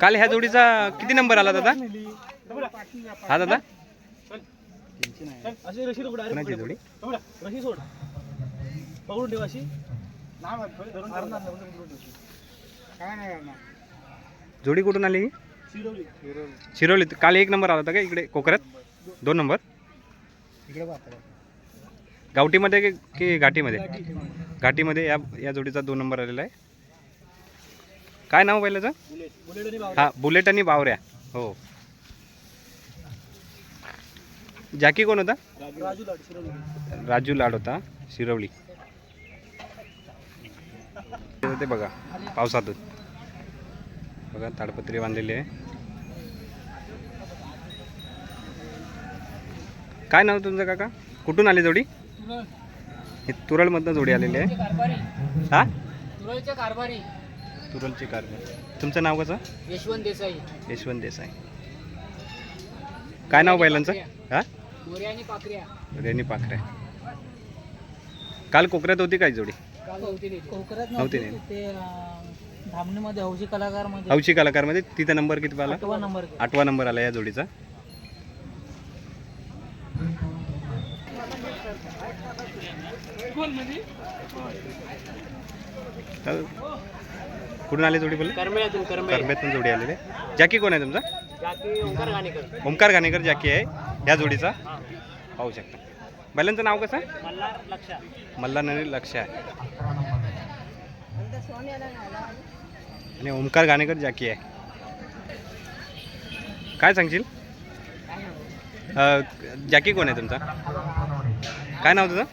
काल ह्या जोडीचा किती नंबर आला दादा? हा दादा? कोणाची जोडी? जोडी कुठून आली ही? शिरवली शिरोली. काल एक नंबर आला होता का इकडे? कोकऱ्यात दोन नंबर? गावठीमध्ये की की घाटीमध्ये. घाटीमध्ये या या जोडीचा दोन नंबर आलेला आहे. काय नाव पहिल्याचं. हा बुलेट आणि बावऱ्या. हो. जॅकी कोण होता? राजू लाड होता. शिरवली. ते बघा पावसातून बघा ताडपत्री बांधलेली आहे. काय नाव तुमचं काका? कुठून आली जोडी? ही तुरळमधनं जोडी आलेली आहे. हा? तुरळचे कारभारी तुरळची कार तुमचं नाव कसं? यशवंत देसाई. यशवंत देसाई. काय नाव बैलांचं हा? गोरे आणि पाकऱ्या. पाखरे काल कोकऱ्यात होती काय जोडी? काल होती तिथे. कोकणात नव्हते नाही. ते धामणीमध्ये हौशी कलाकारमध्ये हौशी कलाकारमध्ये. तिथं नंबर किती आला आठवा नंबर. आठवा नंबर आला या जोडीचा. तर कुठून आले जोडी बोलले? करब्यातून जोडी आलेले. जॅकी कोण आहे तुमचा? ओंकार घाणेकर ओमकार घाणेकर जॅकी आहे. या जोडीचा? पाहू शकता. बैलांचं नाव कसं? आहे मल्हार लक्षा. मल्हार आणि लक्ष आहे. आणि ओमकार घाणेकर जॅकी आहे. काय सांगशील? अ, जॅकी कोण आहे तुमचा? काय नाव तुझं?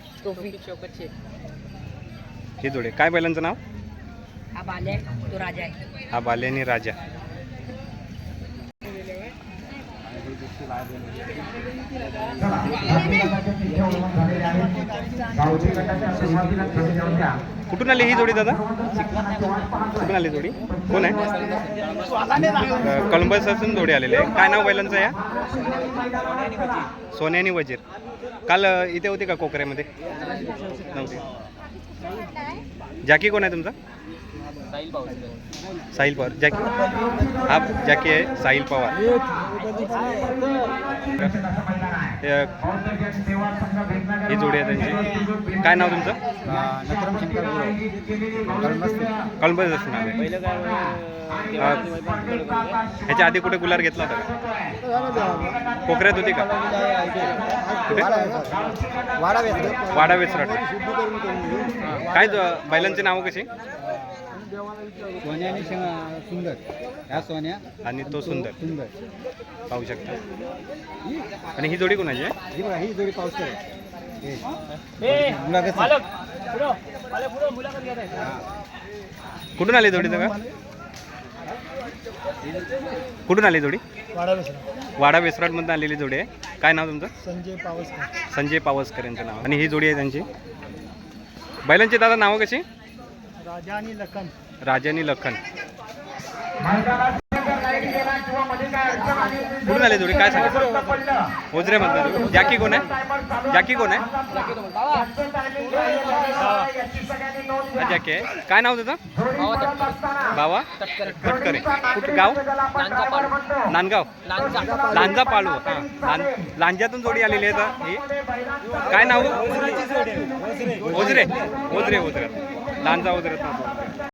हे जोडे. काय बैलांचं नाव? हा बाल्या तो राजा आहे हा बाल्याने राजा। कुठून आली ही जोडी दादा? कुठून आली जोडी? कोण आहे? अ, कळंबसातून जोडी आलेली आहे. काय नाव बैलांचं आहे या? सोने आणि वजीर. काल इथे होते का कोकऱ्यामध्ये? नव्हते. जॅकी कोण आहे तुमचा? साहिल पवार. जॅकी हा जॅकी आहे साहिल पवार. हे- जोडी आहे त्यांची. काय नाव तुमचं? कळंबच असणार आहे. पहिलं काय ह्याच्या आधी कुठे गुलार घेतला होता कोकऱ्यात होती का? कुठे? वाडा वेसराट. काय ज- बैलांची नावं कशी? सोन्या आणि सुंदर. ह्या सोन्या आणि तो सुंदर. सुंदर. पाहू शकता. आणि ही जोडी कोणाची आहे? ही बघा ही जोडी मालक पुढं मुलाखत आहे कुठून आली जोडी का कुठून आली जोडी? वाडा वाडा वेसराटमधून आलेली जोडी आहे. काय नाव तुमचं? संजय पावसकर. संजय पावसकर यांचं नाव. आणि ही जोडी आहे त्यांची? बैलांची दादा नावं कशी? राजा आणि लखन. राजा आणि लखन कुठून आली जोडी? काय सांगा? ओझऱ्यामधून जॅकी कोण आहे? जॅकी कोण आहे? हा जॅकी आहे. काय नाव तुझं? बाबा तटकरे कुठं गाव? नांदगाव. लांजा पाळू हां. लांज लांजातून जोडी आलेली आहे तर ही. काय नाव? ओझरे ओझरे ओझरे लांजा ओझरे